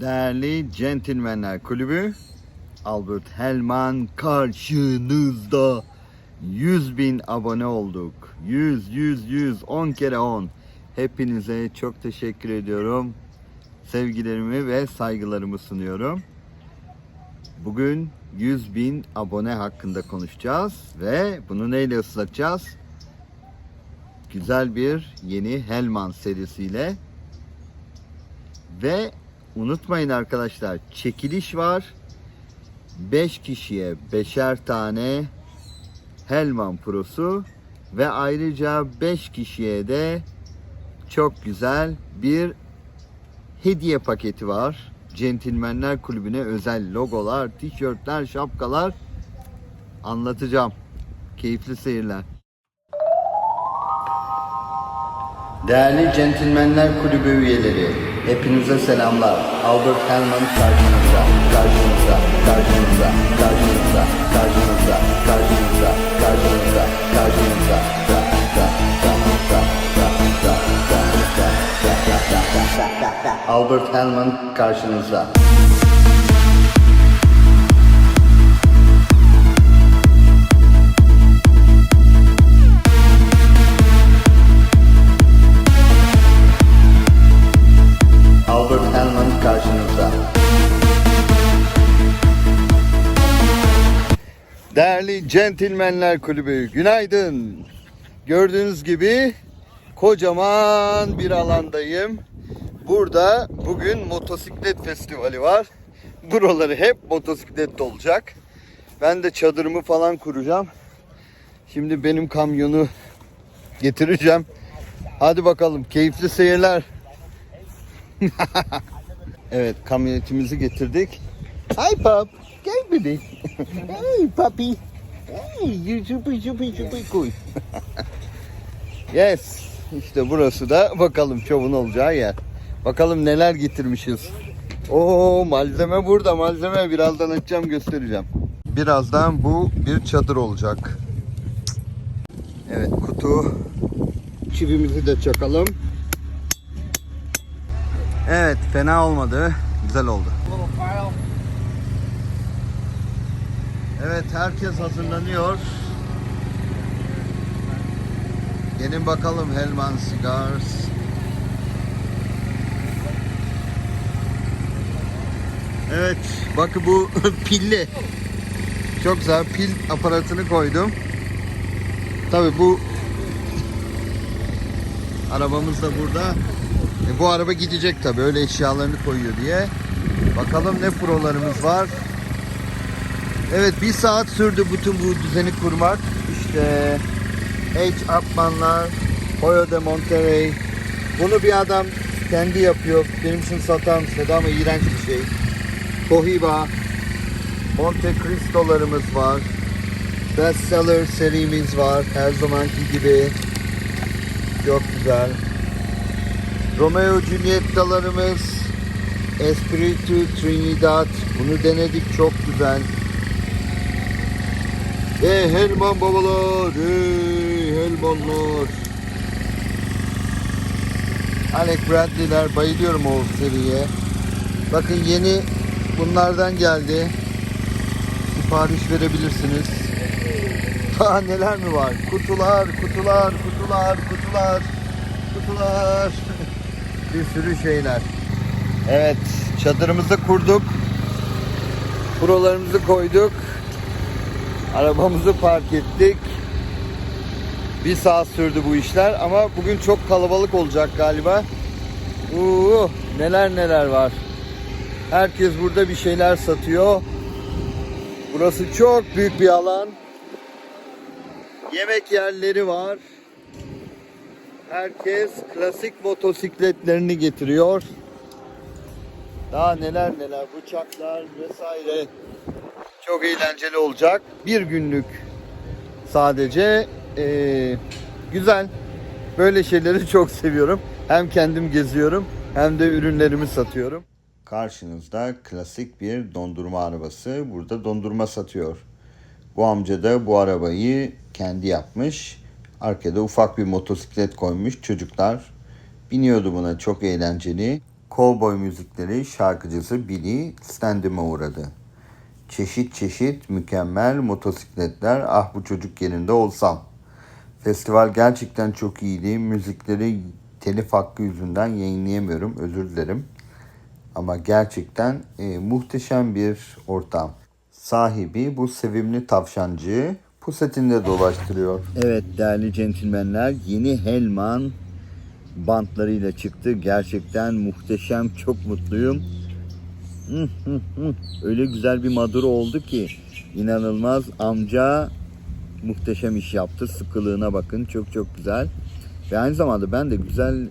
Değerli Centilmenler Kulübü Albert Helman karşınızda 100 bin abone olduk. 100, 100, 100, 10 kere 10. Hepinize çok teşekkür ediyorum. Sevgilerimi ve saygılarımı sunuyorum. Bugün 100 bin abone hakkında konuşacağız ve bunu neyle ıslatacağız? Güzel bir yeni Helman serisiyle ve unutmayın arkadaşlar çekiliş var. 5 kişiye 5'er tane Helman Pro'su ve ayrıca 5 kişiye de çok güzel bir hediye paketi var. Centilmenler Kulübü'ne özel logolar, tişörtler, şapkalar anlatacağım. Keyifli seyirler. Değerli Centilmenler Kulübü üyeleri, hepinize selamlar. Albert Helman karşınızda, karşınızda, karşınızda, karşınızda, karşınızda, karşınızda, karşınızda, karşınızda, da, da, da, da, da, da, da, da, da. Albert Helman karşınızda. Değerli Centilmenler Kulübü, günaydın. Gördüğünüz gibi kocaman bir alandayım. Burada bugün motosiklet festivali var. Buraları hep motosiklet olacak. Ben de çadırımı falan kuracağım. Şimdi benim kamyonu getireceğim. Hadi bakalım keyifli seyirler. Evet kamyonetimizi getirdik. Hi pup. Gel baby. hey puppy. Hey super super cool. yes. İşte burası da bakalım şovun olacağı yer. Bakalım neler getirmişiz. Oo malzeme burada malzeme birazdan açacağım göstereceğim. Birazdan bu bir çadır olacak. Evet kutu çivimizi de çakalım. Evet fena olmadı. Güzel oldu. Evet herkes hazırlanıyor. Gelin bakalım Helman Cigars. Evet bakın bu pilli. Çok güzel pil aparatını koydum. Tabi bu arabamız da burada. E, bu araba gidecek tabi öyle eşyalarını koyuyor diye. Bakalım ne prolarımız var. Evet bir saat sürdü bütün bu düzeni kurmak. İşte H. Akmanlar, Hoyo de Monterrey. Bunu bir adam kendi yapıyor. Benim için satar mısın dedi ama iğrenç bir şey. Cohiba, Monte Cristo'larımız var. Bestseller serimiz var. Her zamanki gibi. Çok güzel. Romeo Julietta'larımız Espiritu Trinidad bunu denedik çok güzel ve Helman babalar hey Helmanlar Alec Bradley'ler bayılıyorum o seriye bakın yeni bunlardan geldi sipariş verebilirsiniz daha neler mi var kutular kutular kutular kutular kutular bir sürü şeyler. Evet, çadırımızı kurduk. Prolarımızı koyduk. Arabamızı park ettik. Bir saat sürdü bu işler ama bugün çok kalabalık olacak galiba. Uuu, neler neler var. Herkes burada bir şeyler satıyor. Burası çok büyük bir alan. Yemek yerleri var. Herkes klasik motosikletlerini getiriyor. Daha neler neler bıçaklar vesaire. Çok eğlenceli olacak. Bir günlük sadece ee, güzel. Böyle şeyleri çok seviyorum. Hem kendim geziyorum hem de ürünlerimi satıyorum. Karşınızda klasik bir dondurma arabası. Burada dondurma satıyor. Bu amca da bu arabayı kendi yapmış. Arkada ufak bir motosiklet koymuş. Çocuklar biniyordu buna çok eğlenceli. Cowboy müzikleri şarkıcısı Billy standime uğradı. Çeşit çeşit mükemmel motosikletler ah bu çocuk yerinde olsam. Festival gerçekten çok iyiydi. Müzikleri telif hakkı yüzünden yayınlayamıyorum. Özür dilerim. Ama gerçekten e, muhteşem bir ortam. Sahibi bu sevimli tavşancığı pusetinde dolaştırıyor. Evet değerli centilmenler yeni Helman bantlarıyla çıktı. Gerçekten muhteşem. Çok mutluyum. Öyle güzel bir maduro oldu ki inanılmaz amca muhteşem iş yaptı. Sıkılığına bakın. Çok çok güzel. Ve aynı zamanda ben de güzel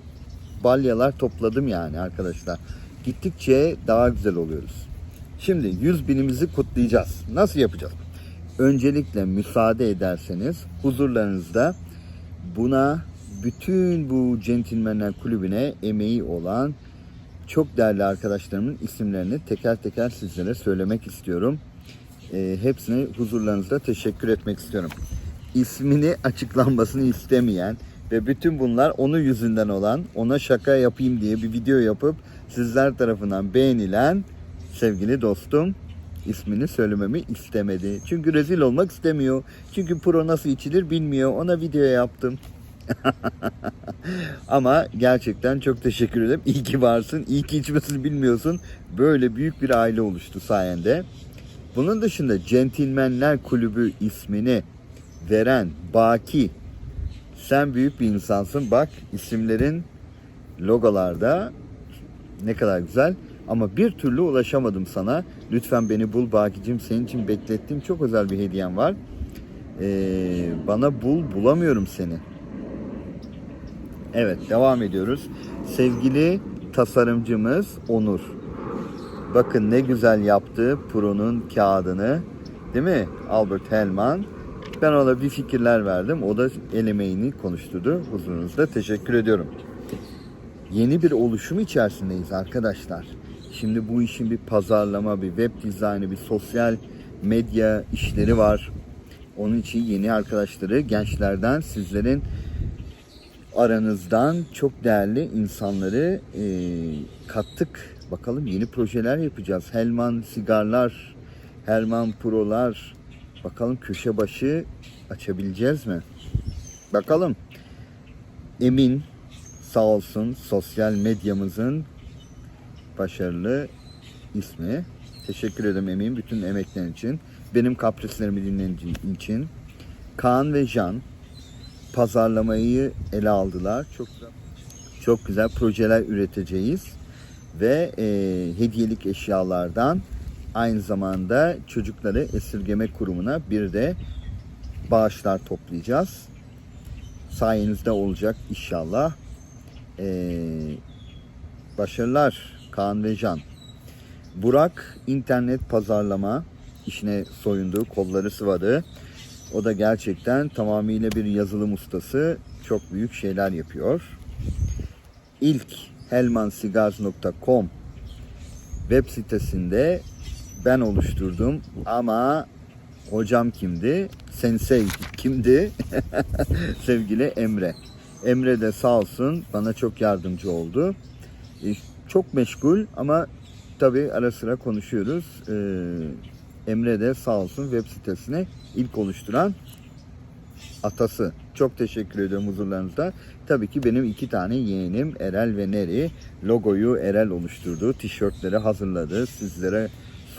balyalar topladım yani arkadaşlar. Gittikçe daha güzel oluyoruz. Şimdi 100 binimizi kutlayacağız. Nasıl yapacağız? Öncelikle müsaade ederseniz huzurlarınızda buna bütün bu centilmenler kulübüne emeği olan çok değerli arkadaşlarımın isimlerini teker teker sizlere söylemek istiyorum. E, hepsine huzurlarınızda teşekkür etmek istiyorum. İsmini açıklanmasını istemeyen ve bütün bunlar onun yüzünden olan, ona şaka yapayım diye bir video yapıp sizler tarafından beğenilen sevgili dostum ismini söylememi istemedi. Çünkü rezil olmak istemiyor. Çünkü pro nasıl içilir bilmiyor. Ona video yaptım. Ama gerçekten çok teşekkür ederim. İyi ki varsın. İyi ki içmesini bilmiyorsun. Böyle büyük bir aile oluştu sayende. Bunun dışında Centilmenler Kulübü ismini veren Baki sen büyük bir insansın. Bak isimlerin logolarda ne kadar güzel. Ama bir türlü ulaşamadım sana. Lütfen beni bul Baki'cim. Senin için beklettiğim çok özel bir hediyem var. Ee, bana bul bulamıyorum seni. Evet devam ediyoruz. Sevgili tasarımcımız Onur. Bakın ne güzel yaptı Pro'nun kağıdını. Değil mi? Albert Hellman. Ben ona bir fikirler verdim. O da el emeğini konuşturdu. Huzurunuzda teşekkür ediyorum. Yeni bir oluşum içerisindeyiz arkadaşlar. Şimdi bu işin bir pazarlama, bir web dizaynı, bir sosyal medya işleri var. Onun için yeni arkadaşları, gençlerden, sizlerin aranızdan çok değerli insanları e, kattık. Bakalım yeni projeler yapacağız. Helman Sigarlar, Helman Prolar. Bakalım köşe başı açabileceğiz mi? Bakalım. Emin sağ olsun sosyal medyamızın başarılı ismi. Teşekkür ederim Emin bütün emeklerin için. Benim kaprislerimi dinlediğin için. Kaan ve Can pazarlamayı ele aldılar. Çok çok güzel projeler üreteceğiz ve e, hediyelik eşyalardan aynı zamanda çocukları esirgeme kurumuna bir de bağışlar toplayacağız. Sayenizde olacak inşallah. E, başarılar Kaan ve Can. Burak internet pazarlama işine soyundu, kolları sıvadı. O da gerçekten tamamıyla bir yazılım ustası. Çok büyük şeyler yapıyor. İlk helmansigars.com web sitesinde ben oluşturdum ama hocam kimdi? Sensei kimdi? Sevgili Emre. Emre de sağ olsun bana çok yardımcı oldu. E, Çok meşgul ama tabii ara sıra konuşuyoruz. Ee, Emre de sağ olsun web sitesine ilk oluşturan atası. Çok teşekkür ediyorum huzurlarınızda. Tabii ki benim iki tane yeğenim Erel ve Neri logoyu Erel oluşturdu. Tişörtleri hazırladı. Sizlere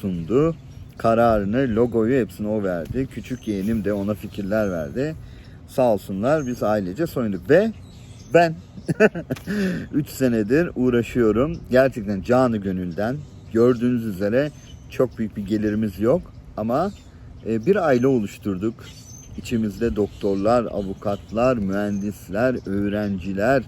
sundu. Kararını, logoyu hepsini o verdi. Küçük yeğenim de ona fikirler verdi. Sağ olsunlar biz ailece soyunduk ve ben 3 senedir uğraşıyorum. Gerçekten canı gönülden. Gördüğünüz üzere çok büyük bir gelirimiz yok ama e, bir aile oluşturduk. İçimizde doktorlar, avukatlar, mühendisler, öğrenciler,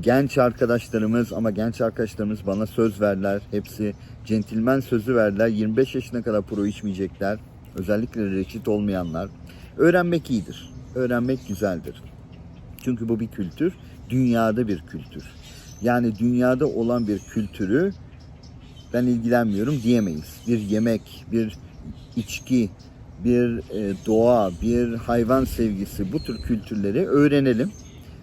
genç arkadaşlarımız ama genç arkadaşlarımız bana söz verdiler. Hepsi centilmen sözü verdiler. 25 yaşına kadar pro içmeyecekler. Özellikle reçit olmayanlar. Öğrenmek iyidir. Öğrenmek güzeldir. Çünkü bu bir kültür. Dünyada bir kültür. Yani dünyada olan bir kültürü ben ilgilenmiyorum diyemeyiz. Bir yemek, bir içki, bir e, doğa, bir hayvan sevgisi bu tür kültürleri öğrenelim.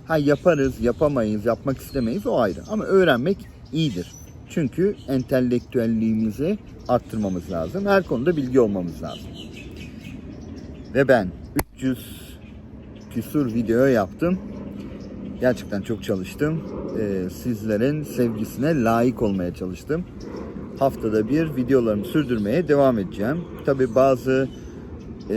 Ha yaparız, yapamayız, yapmak istemeyiz o ayrı. Ama öğrenmek iyidir. Çünkü entelektüelliğimizi arttırmamız lazım. Her konuda bilgi olmamız lazım. Ve ben 300 küsur video yaptım. Gerçekten çok çalıştım. Ee, sizlerin sevgisine layık olmaya çalıştım. Haftada bir videolarımı sürdürmeye devam edeceğim. Tabi bazı e,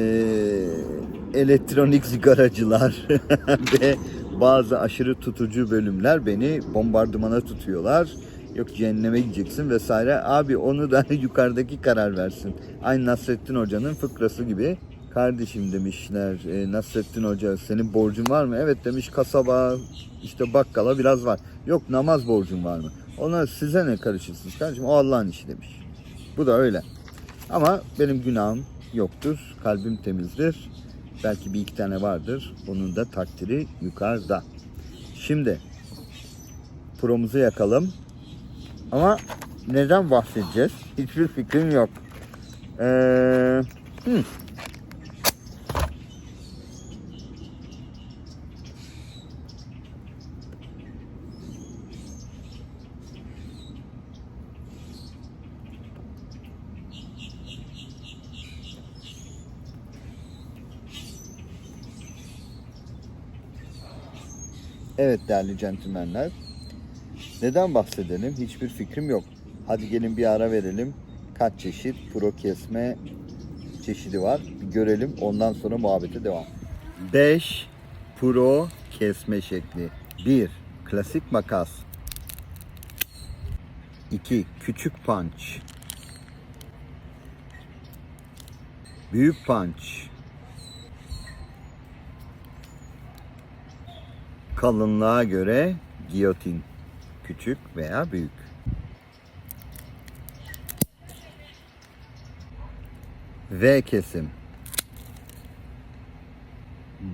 elektronik sigaracılar ve bazı aşırı tutucu bölümler beni bombardımana tutuyorlar. Yok cehenneme gideceksin vesaire. Abi onu da yukarıdaki karar versin. Aynı Nasrettin Hoca'nın fıkrası gibi. Kardeşim demişler e, Nasrettin Hoca senin borcun var mı? Evet demiş kasaba işte bakkala biraz var. Yok namaz borcun var mı? Ona size ne karışırsınız kardeşim o Allah'ın işi demiş. Bu da öyle. Ama benim günahım yoktur. Kalbim temizdir. Belki bir iki tane vardır. Onun da takdiri yukarıda. Şimdi promuzu yakalım. Ama neden bahsedeceğiz? Hiçbir fikrim yok. Ee, hmm. Evet değerli centilmenler. Neden bahsedelim? Hiçbir fikrim yok. Hadi gelin bir ara verelim. Kaç çeşit pro kesme çeşidi var? Bir görelim. Ondan sonra muhabbete devam. 5 pro kesme şekli. 1. Klasik makas. 2. Küçük punch. Büyük punch. Kalınlığa göre giyotin. Küçük veya büyük. V kesim.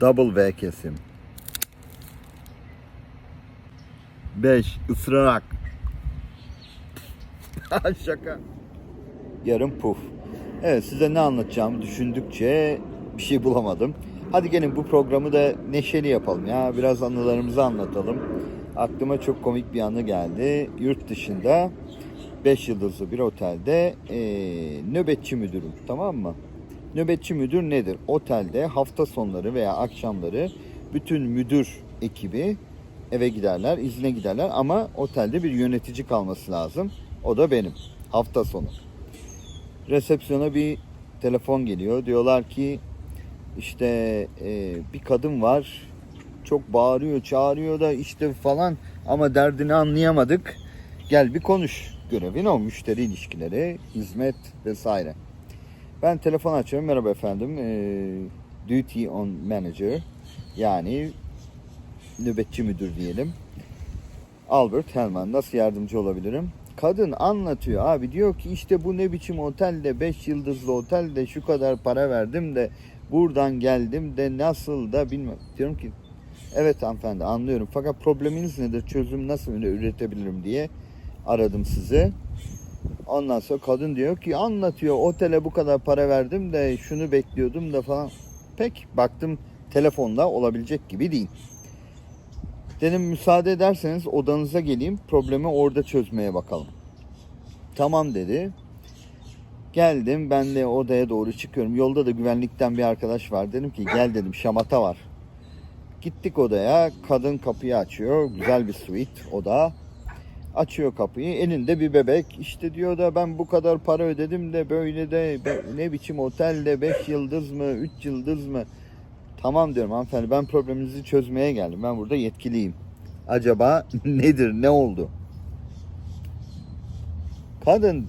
Double V kesim. 5. ısırarak. Şaka. Yarım puf. Evet size ne anlatacağımı düşündükçe bir şey bulamadım. Hadi gelin bu programı da neşeli yapalım ya. Biraz anılarımızı anlatalım. Aklıma çok komik bir anı geldi. Yurt dışında 5 yıldızlı bir otelde eee, nöbetçi müdürüm tamam mı? Nöbetçi müdür nedir? Otelde hafta sonları veya akşamları bütün müdür ekibi eve giderler, izne giderler ama otelde bir yönetici kalması lazım. O da benim. Hafta sonu. Resepsiyona bir telefon geliyor. Diyorlar ki işte e, bir kadın var. Çok bağırıyor, çağırıyor da işte falan ama derdini anlayamadık. Gel bir konuş. Görevin o müşteri ilişkileri, hizmet vesaire. Ben telefon açıyorum. Merhaba efendim. E, duty on manager. Yani nöbetçi müdür diyelim. Albert Helman nasıl yardımcı olabilirim? Kadın anlatıyor abi diyor ki işte bu ne biçim otelde 5 yıldızlı otelde şu kadar para verdim de buradan geldim de nasıl da bilmem. Diyorum ki evet hanımefendi anlıyorum fakat probleminiz nedir çözüm nasıl üretebilirim diye aradım sizi. Ondan sonra kadın diyor ki anlatıyor otele bu kadar para verdim de şunu bekliyordum da falan. Pek baktım telefonda olabilecek gibi değil. Dedim müsaade ederseniz odanıza geleyim problemi orada çözmeye bakalım. Tamam dedi. Geldim ben de odaya doğru çıkıyorum. Yolda da güvenlikten bir arkadaş var. Dedim ki gel dedim şamata var. Gittik odaya. Kadın kapıyı açıyor. Güzel bir suite oda. Açıyor kapıyı. Elinde bir bebek. İşte diyor da ben bu kadar para ödedim de böyle de ne biçim otelde 5 yıldız mı 3 yıldız mı? Tamam diyorum hanımefendi ben probleminizi çözmeye geldim. Ben burada yetkiliyim. Acaba nedir ne oldu? Kadın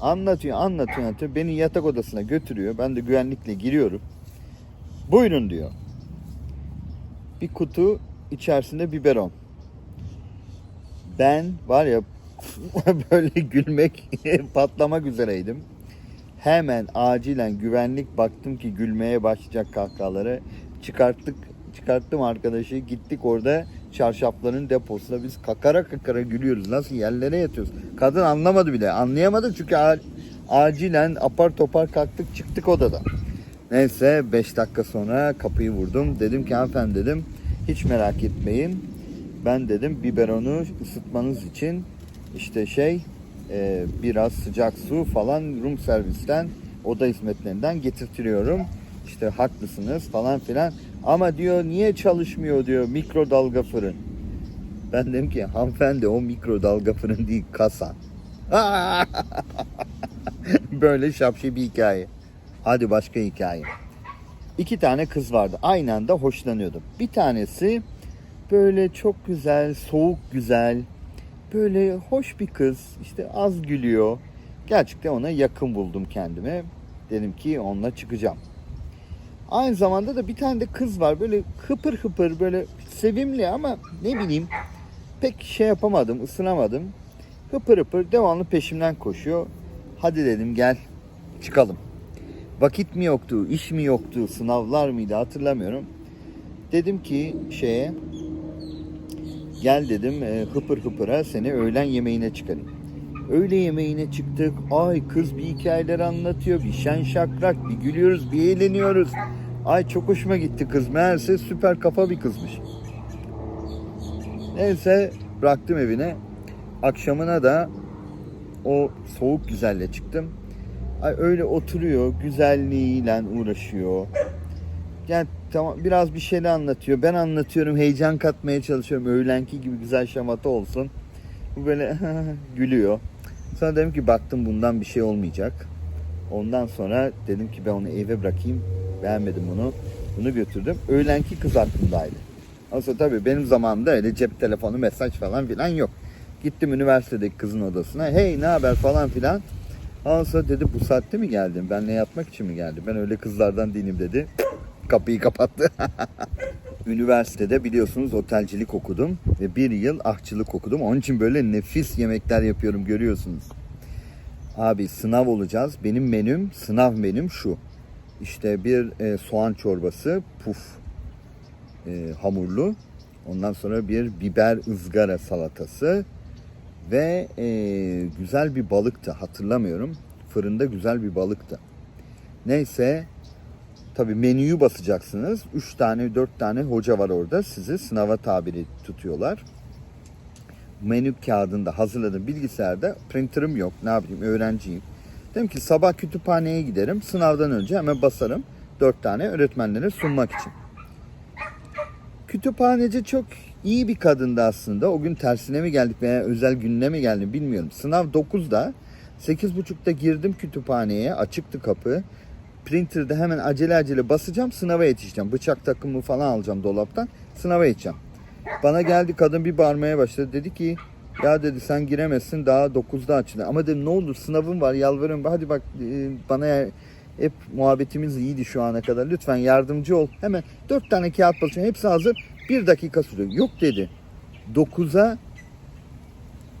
anlatıyor anlatıyor anlatıyor. Beni yatak odasına götürüyor. Ben de güvenlikle giriyorum. Buyurun diyor. Bir kutu içerisinde biberon. Ben var ya böyle gülmek patlamak üzereydim. Hemen acilen güvenlik baktım ki gülmeye başlayacak kahkahaları çıkarttık çıkarttım arkadaşı gittik orada çarşafların deposuna biz kakara kakara gülüyoruz. Nasıl yerlere yatıyoruz. Kadın anlamadı bile. Anlayamadı çünkü acilen apar topar kalktık çıktık odadan. Neyse 5 dakika sonra kapıyı vurdum. Dedim ki hanımefendi dedim hiç merak etmeyin. Ben dedim biberonu ısıtmanız için işte şey e, biraz sıcak su falan Rum servisten oda hizmetlerinden getirtiyorum. İşte haklısınız falan filan. Ama diyor niye çalışmıyor diyor mikrodalga fırın. Ben dedim ki hanımefendi o mikrodalga fırın değil kasa. Böyle şapşi bir hikaye. Hadi başka hikaye. İki tane kız vardı. Aynı anda hoşlanıyordum. Bir tanesi böyle çok güzel, soğuk güzel, böyle hoş bir kız. İşte az gülüyor. Gerçekten ona yakın buldum kendime. Dedim ki onunla çıkacağım. Aynı zamanda da bir tane de kız var. Böyle hıpır hıpır böyle sevimli ama ne bileyim pek şey yapamadım, ısınamadım. Hıpır hıpır devamlı peşimden koşuyor. Hadi dedim gel çıkalım. Vakit mi yoktu, iş mi yoktu, sınavlar mıydı hatırlamıyorum. Dedim ki şeye gel dedim e, hıpır hıpıra seni öğlen yemeğine çıkarayım. Öğle yemeğine çıktık. Ay kız bir hikayeler anlatıyor. Bir şen şakrak, bir gülüyoruz, bir eğleniyoruz. Ay çok hoşuma gitti kız. Meğerse süper kafa bir kızmış. Neyse bıraktım evine. Akşamına da o soğuk güzelle çıktım. Ay öyle oturuyor, güzelliğiyle uğraşıyor. Yani tamam biraz bir şeyler anlatıyor. Ben anlatıyorum, heyecan katmaya çalışıyorum. Öğlenki gibi güzel şamata olsun. Bu böyle gülüyor. Sonra dedim ki baktım bundan bir şey olmayacak. Ondan sonra dedim ki ben onu eve bırakayım. Beğenmedim bunu. Bunu götürdüm. Öğlenki kız aklımdaydı. Aslında tabii benim zamanımda öyle cep telefonu, mesaj falan filan yok. Gittim üniversitedeki kızın odasına. Hey ne haber falan filan. Ondan sonra dedi bu saatte mi geldin? Benle yatmak için mi geldin? Ben öyle kızlardan değilim dedi. Kapıyı kapattı. Üniversitede biliyorsunuz otelcilik okudum ve bir yıl ahçılık okudum. Onun için böyle nefis yemekler yapıyorum görüyorsunuz. Abi sınav olacağız. Benim menüm, sınav menüm şu. İşte bir e, soğan çorbası, puf e, hamurlu. Ondan sonra bir biber ızgara salatası ve e, güzel bir balıktı hatırlamıyorum. Fırında güzel bir balıktı. Neyse tabi menüyü basacaksınız. 3 tane 4 tane hoca var orada sizi sınava tabiri tutuyorlar. Menü kağıdında hazırladım bilgisayarda printerım yok ne yapayım öğrenciyim. Dedim ki sabah kütüphaneye giderim sınavdan önce hemen basarım 4 tane öğretmenlere sunmak için. Kütüphaneci çok iyi bir kadındı aslında. O gün tersine mi geldik veya özel gününe mi geldim bilmiyorum. Sınav 9'da. 8.30'da girdim kütüphaneye. Açıktı kapı. Printer'da hemen acele acele basacağım. Sınava yetişeceğim. Bıçak takımı falan alacağım dolaptan. Sınava yetişeceğim. Bana geldi kadın bir bağırmaya başladı. Dedi ki ya dedi sen giremezsin daha 9'da açılır. Ama dedim ne olur sınavım var yalvarıyorum. Hadi bak e, bana hep muhabbetimiz iyiydi şu ana kadar. Lütfen yardımcı ol. Hemen dört tane kağıt basıyorum. Hepsi hazır. Bir dakika sürüyor. Yok dedi. 9'a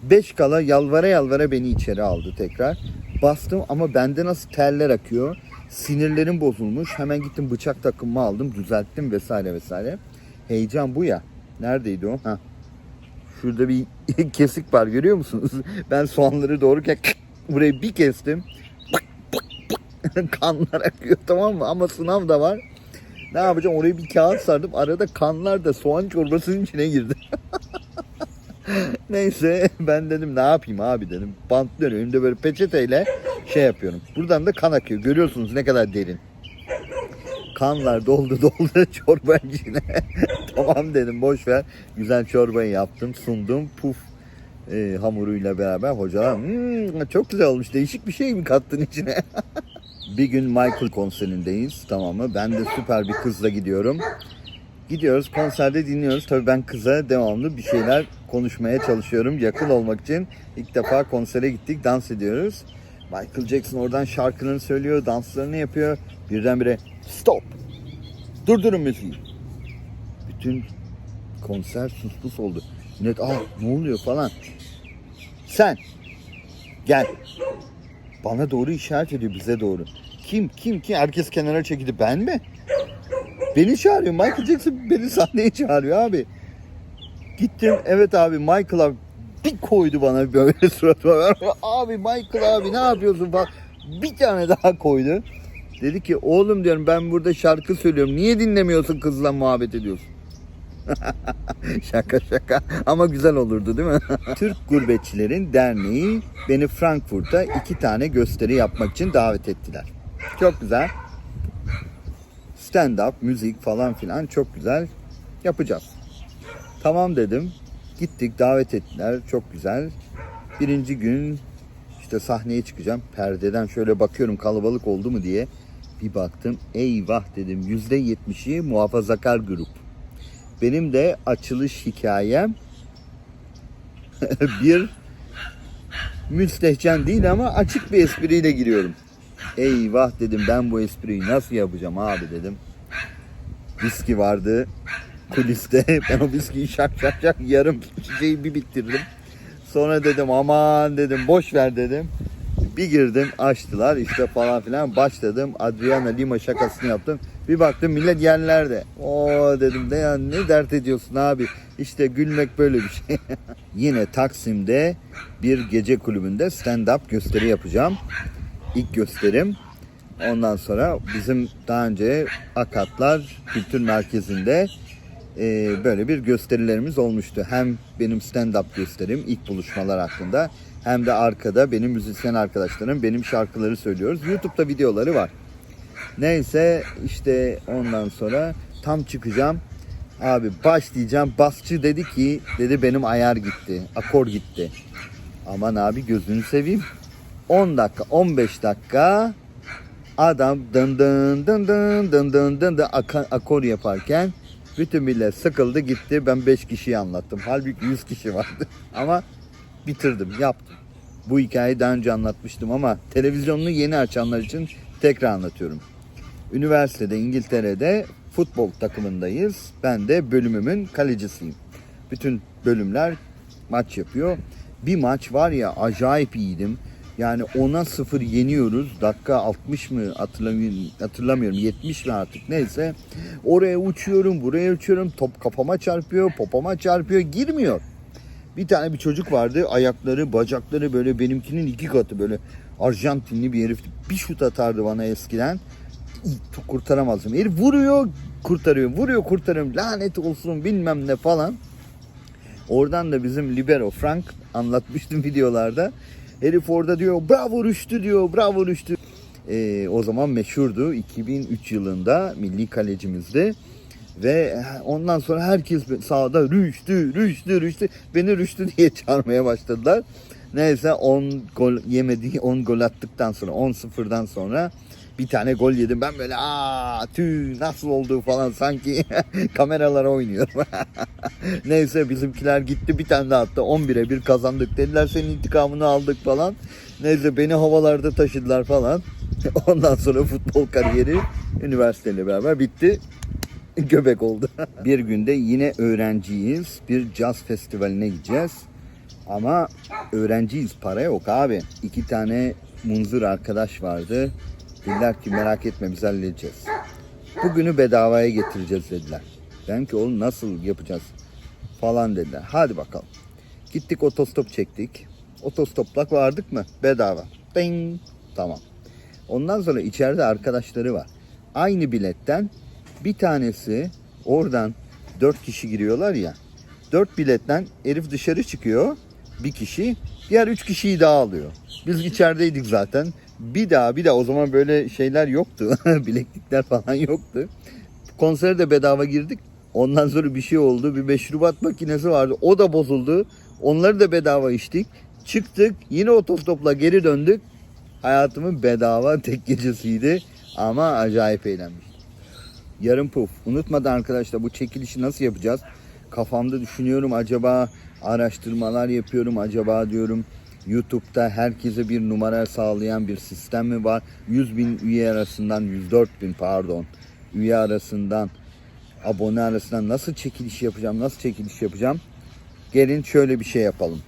5 kala yalvara yalvara beni içeri aldı tekrar. Bastım ama bende nasıl terler akıyor. Sinirlerim bozulmuş. Hemen gittim bıçak takımımı aldım. Düzelttim vesaire vesaire. Heyecan bu ya. Neredeydi o? Ha. Şurada bir kesik var görüyor musunuz? Ben soğanları doğrarken burayı bir kestim. kanlar akıyor tamam mı? Ama sınav da var. Ne yapacağım? Oraya bir kağıt sardım. Arada kanlar da soğan çorbasının içine girdi. Neyse ben dedim ne yapayım abi dedim. Bantlıyorum elimde böyle peçeteyle şey yapıyorum. Buradan da kan akıyor. Görüyorsunuz ne kadar derin. Kanlar doldu doldu çorbanın içine. tamam dedim boş ver. Güzel çorbayı yaptım sundum. Puf e, hamuruyla beraber hocalar "Hmm, çok güzel olmuş değişik bir şey mi kattın içine? bir gün Michael konserindeyiz tamam mı? Ben de süper bir kızla gidiyorum. Gidiyoruz konserde dinliyoruz. Tabii ben kıza devamlı bir şeyler konuşmaya çalışıyorum yakın olmak için. İlk defa konsere gittik dans ediyoruz. Michael Jackson oradan şarkılarını söylüyor, danslarını yapıyor. Birdenbire stop. Durdurun müziği. Bütün konser sus pus oldu. Millet aa ne oluyor falan. Sen gel. Bana doğru işaret ediyor bize doğru. Kim kim kim herkes kenara çekildi ben mi? Beni çağırıyor. Michael Jackson beni sahneye çağırıyor abi. Gittim evet abi Michael abi bir koydu bana böyle suratıma. abi Michael abi ne yapıyorsun falan. Bir tane daha koydu. Dedi ki oğlum diyorum ben burada şarkı söylüyorum. Niye dinlemiyorsun kızla muhabbet ediyorsun? şaka şaka ama güzel olurdu değil mi? Türk Gurbetçilerin Derneği beni Frankfurt'a iki tane gösteri yapmak için davet ettiler. Çok güzel. Stand up, müzik falan filan çok güzel yapacağız. Tamam dedim. Gittik davet ettiler. Çok güzel. Birinci gün işte sahneye çıkacağım. Perdeden şöyle bakıyorum kalabalık oldu mu diye. Bir baktım eyvah dedim yüzde yetmişi muhafazakar grup. Benim de açılış hikayem bir müstehcen değil ama açık bir espriyle giriyorum. Eyvah dedim ben bu espriyi nasıl yapacağım abi dedim. Viski vardı kuliste. Ben o viskiyi şak şak şak yarım şişeyi bir bitirdim. Sonra dedim aman dedim boş ver dedim. Bir girdim açtılar işte falan filan başladım. Adriana Lima şakasını yaptım. Bir baktım millet yerlerde. O dedim de ya ne dert ediyorsun abi. İşte gülmek böyle bir şey. Yine Taksim'de bir gece kulübünde stand-up gösteri yapacağım. İlk gösterim. Ondan sonra bizim daha önce Akatlar Kültür Merkezi'nde e, böyle bir gösterilerimiz olmuştu. Hem benim stand-up gösterim ilk buluşmalar hakkında hem de arkada benim müzisyen arkadaşlarım benim şarkıları söylüyoruz. YouTube'da videoları var. Neyse işte ondan sonra tam çıkacağım. Abi başlayacağım. Basçı dedi ki dedi benim ayar gitti. Akor gitti. Aman abi gözünü seveyim. 10 dakika 15 dakika adam dın dın dın dın dın dın dın, dın akor yaparken bütün millet sıkıldı gitti. Ben 5 kişiyi anlattım. Halbuki 100 kişi vardı. Ama bitirdim, yaptım. Bu hikayeyi daha önce anlatmıştım ama televizyonunu yeni açanlar için tekrar anlatıyorum. Üniversitede İngiltere'de futbol takımındayız. Ben de bölümümün kalecisiyim. Bütün bölümler maç yapıyor. Bir maç var ya acayip iyiydim. Yani 10'a 0 yeniyoruz. Dakika 60 mı hatırlamıyorum, hatırlamıyorum 70 mi artık neyse. Oraya uçuyorum, buraya uçuyorum. Top kafama çarpıyor, popoma çarpıyor, girmiyor. Bir tane bir çocuk vardı. Ayakları, bacakları böyle benimkinin iki katı böyle Arjantinli bir herif. Bir şut atardı bana eskiden. Kurtaramazdım. Herif vuruyor, kurtarıyor. Vuruyor, kurtarıyorum. Lanet olsun bilmem ne falan. Oradan da bizim libero Frank anlatmıştım videolarda. Herif orada diyor bravo Rüştü diyor bravo Rüştü. Ee, o zaman meşhurdu 2003 yılında milli kalecimizdi. Ve ondan sonra herkes sahada Rüştü, Rüştü, Rüştü. Beni Rüştü diye çağırmaya başladılar. Neyse 10 gol yemediği 10 gol attıktan sonra 10-0'dan sonra bir tane gol yedim. Ben böyle aa tüh nasıl oldu falan sanki kameralara oynuyorum. Neyse bizimkiler gitti bir tane daha attı. 11'e 1 kazandık. Dediler senin intikamını aldık falan. Neyse beni havalarda taşıdılar falan. Ondan sonra futbol kariyeri üniversiteyle beraber bitti. Göbek oldu. bir günde yine öğrenciyiz. Bir caz festivaline gideceğiz. Ama öğrenciyiz. Para yok abi. İki tane munzur arkadaş vardı. Dediler ki merak etme biz halledeceğiz. Bugünü bedavaya getireceğiz dediler. Ben ki oğlum nasıl yapacağız falan dediler. Hadi bakalım. Gittik otostop çektik. Otostopla vardık mı? Bedava. Ding. Tamam. Ondan sonra içeride arkadaşları var. Aynı biletten bir tanesi oradan dört kişi giriyorlar ya. Dört biletten herif dışarı çıkıyor. Bir kişi. Diğer üç kişiyi daha alıyor. Biz içerideydik zaten. Bir daha bir daha o zaman böyle şeyler yoktu. Bileklikler falan yoktu. Konsere de bedava girdik. Ondan sonra bir şey oldu. Bir meşrubat makinesi vardı. O da bozuldu. Onları da bedava içtik. Çıktık. Yine otostopla geri döndük. Hayatımın bedava tek gecesiydi. Ama acayip eğlenmiştim. Yarım puf. Unutmadan arkadaşlar bu çekilişi nasıl yapacağız? Kafamda düşünüyorum acaba araştırmalar yapıyorum acaba diyorum YouTube'da herkese bir numara sağlayan bir sistem mi var? 100 bin üye arasından 104 bin pardon üye arasından abone arasından nasıl çekiliş yapacağım? Nasıl çekiliş yapacağım? Gelin şöyle bir şey yapalım.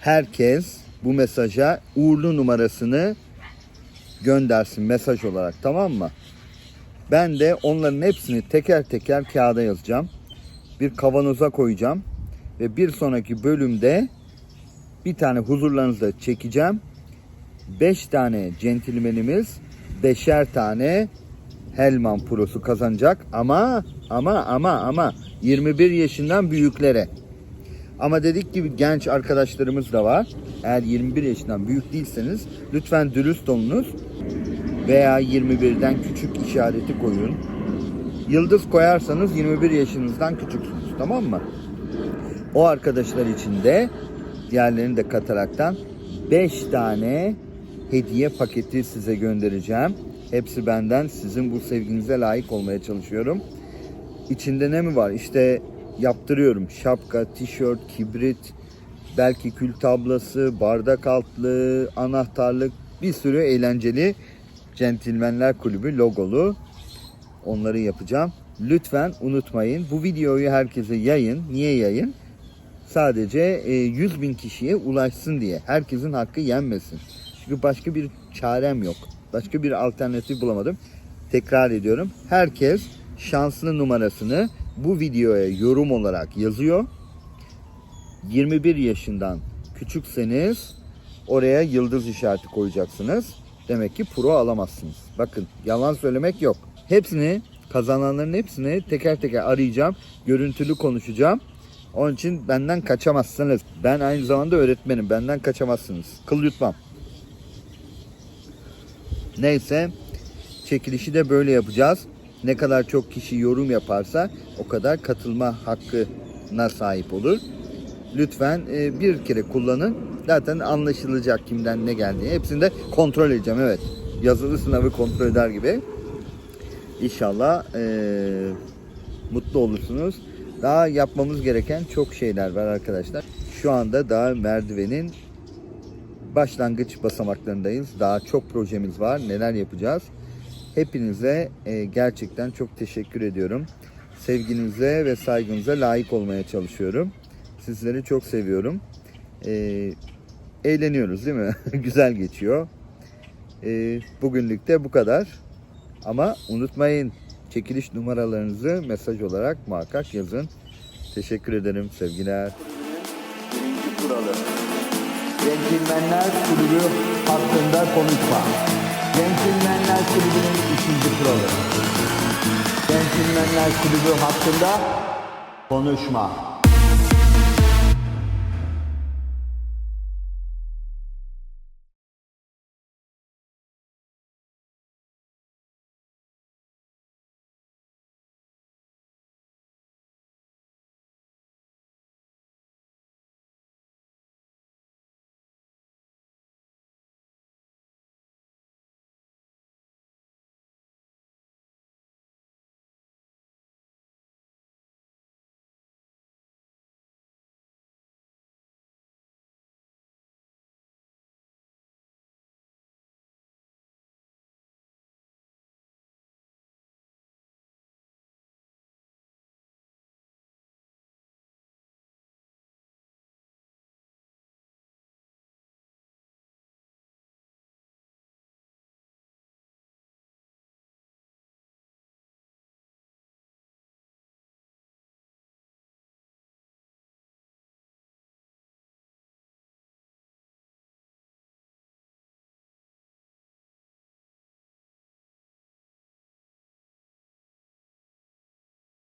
Herkes bu mesaja uğurlu numarasını göndersin mesaj olarak tamam mı? Ben de onların hepsini teker teker kağıda yazacağım. Bir kavanoza koyacağım. Ve bir sonraki bölümde bir tane huzurlarınızda çekeceğim. Beş tane centilmenimiz beşer tane Helman Pro'su kazanacak. Ama ama ama ama 21 yaşından büyüklere. Ama dedik gibi genç arkadaşlarımız da var. Eğer 21 yaşından büyük değilseniz lütfen dürüst olunuz veya 21'den küçük işareti koyun. Yıldız koyarsanız 21 yaşınızdan küçüksünüz tamam mı? O arkadaşlar için de diğerlerini de kataraktan 5 tane hediye paketi size göndereceğim. Hepsi benden. Sizin bu sevginize layık olmaya çalışıyorum. İçinde ne mi var? İşte yaptırıyorum. Şapka, tişört, kibrit, belki kül tablası, bardak altlığı, anahtarlık, bir sürü eğlenceli Centilmenler Kulübü logolu onları yapacağım. Lütfen unutmayın bu videoyu herkese yayın. Niye yayın? Sadece e, 100 bin kişiye ulaşsın diye. Herkesin hakkı yenmesin. Çünkü başka bir çarem yok. Başka bir alternatif bulamadım. Tekrar ediyorum. Herkes şanslı numarasını bu videoya yorum olarak yazıyor. 21 yaşından küçükseniz oraya yıldız işareti koyacaksınız. Demek ki pro alamazsınız. Bakın yalan söylemek yok. Hepsini kazananların hepsini teker teker arayacağım. Görüntülü konuşacağım. Onun için benden kaçamazsınız. Ben aynı zamanda öğretmenim. Benden kaçamazsınız. Kıl yutmam. Neyse çekilişi de böyle yapacağız. Ne kadar çok kişi yorum yaparsa o kadar katılma hakkına sahip olur. Lütfen e, bir kere kullanın. Zaten anlaşılacak kimden ne geldiği. Hepsini de kontrol edeceğim. Evet. Yazılı sınavı kontrol eder gibi. İnşallah e, mutlu olursunuz. Daha yapmamız gereken çok şeyler var arkadaşlar. Şu anda daha merdivenin başlangıç basamaklarındayız. Daha çok projemiz var. Neler yapacağız? Hepinize e, gerçekten çok teşekkür ediyorum. Sevginize ve saygınıza layık olmaya çalışıyorum. Sizleri çok seviyorum. E, eğleniyoruz değil mi? Güzel geçiyor. E, bugünlük de bu kadar. Ama unutmayın çekiliş numaralarınızı mesaj olarak muhakkak yazın. Teşekkür ederim sevgiler. Kuralı. Centilmenler Kulübü hakkında konuşma. Centilmenler Kulübü'nün ikinci kuralı. Centilmenler Kulübü hakkında konuşma.